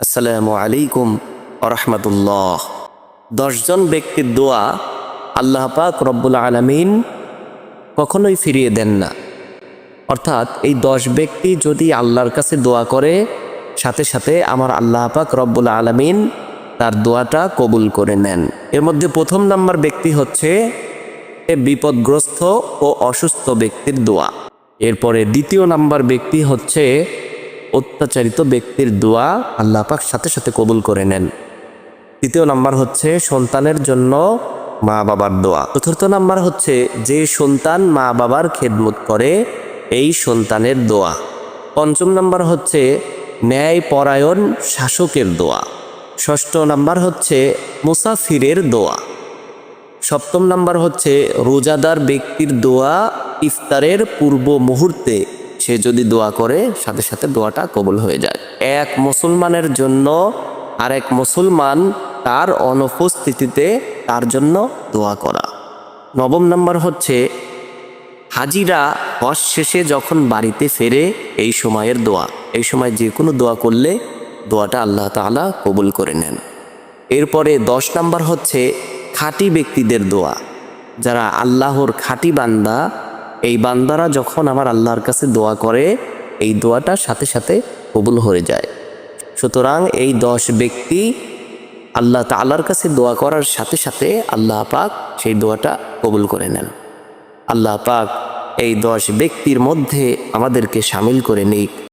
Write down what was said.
আসসালামু আলাইকুম রহমতুল্লাহ। দশজন ব্যক্তির দোয়া আল্লাহ পাক রব্বুল আলমিন কখনোই ফিরিয়ে দেন না। অর্থাৎ এই দশ ব্যক্তি যদি আল্লাহর কাছে দোয়া করে, সাথে সাথে আমার আল্লাহ পাক রব্বুল আলমিন তার দোয়াটা কবুল করে নেন। এর মধ্যে প্রথম নাম্বার ব্যক্তি হচ্ছে বিপদগ্রস্ত ও অসুস্থ ব্যক্তির দোয়া। এরপরে দ্বিতীয় নাম্বার ব্যক্তি হচ্ছে অত্যাচারিত ব্যক্তির দোয়া আল্লাহ পাক সাথে সাথে কবুল করে নেন। তৃতীয় নাম্বার হচ্ছে সন্তানের জন্য মা বাবার দোয়া। চতুর্থ নাম্বার হচ্ছে যে সন্তান মা বাবার খেদমত করে, এই সন্তানের দোয়া। পঞ্চম নাম্বার হচ্ছে ন্যায় পরায়ণ শাসকের দোয়া। ষষ্ঠ নাম্বার হচ্ছে মুসাফিরের দোয়া। সপ্তম নাম্বার হচ্ছে রোজাদার ব্যক্তির দোয়া ইফতারের পূর্ব মুহূর্তে সে যদি দোয়া করে, সাথে সাথে দোয়াটা কবুল হয়ে যায়। এক মুসলমানের জন্য আর এক মুসলমান তার অনুপস্থিতিতে তার জন্য দোয়া করা। নবম নাম্বার হচ্ছে, হাজিরা হজ শেষে যখন বাড়িতে ফেরে, এই সময়ের দোয়া। এই সময় যে কোনো দোয়া করলে দোয়াটা আল্লাহ তাআলা কবুল করে নেন। এরপরে দশ নাম্বার হচ্ছে, খাঁটি ব্যক্তিদের দোয়া। যারা আল্লাহর খাঁটি বান্দা এই বান্দারা যখন আমার আল্লাহর কাছে দোয়া করে, এই দোয়াটা সাথে সাথে কবুল হয়ে যায়। সুতরাং এই দশ ব্যক্তি আল্লাহ তাল্লার কাছে দোয়া করার সাথে সাথে আল্লাহ পাক সেই দোয়াটা কবুল করে নেন। আল্লাহ পাক এই দশ ব্যক্তির মধ্যে আমাদেরকে সামিল করে নিক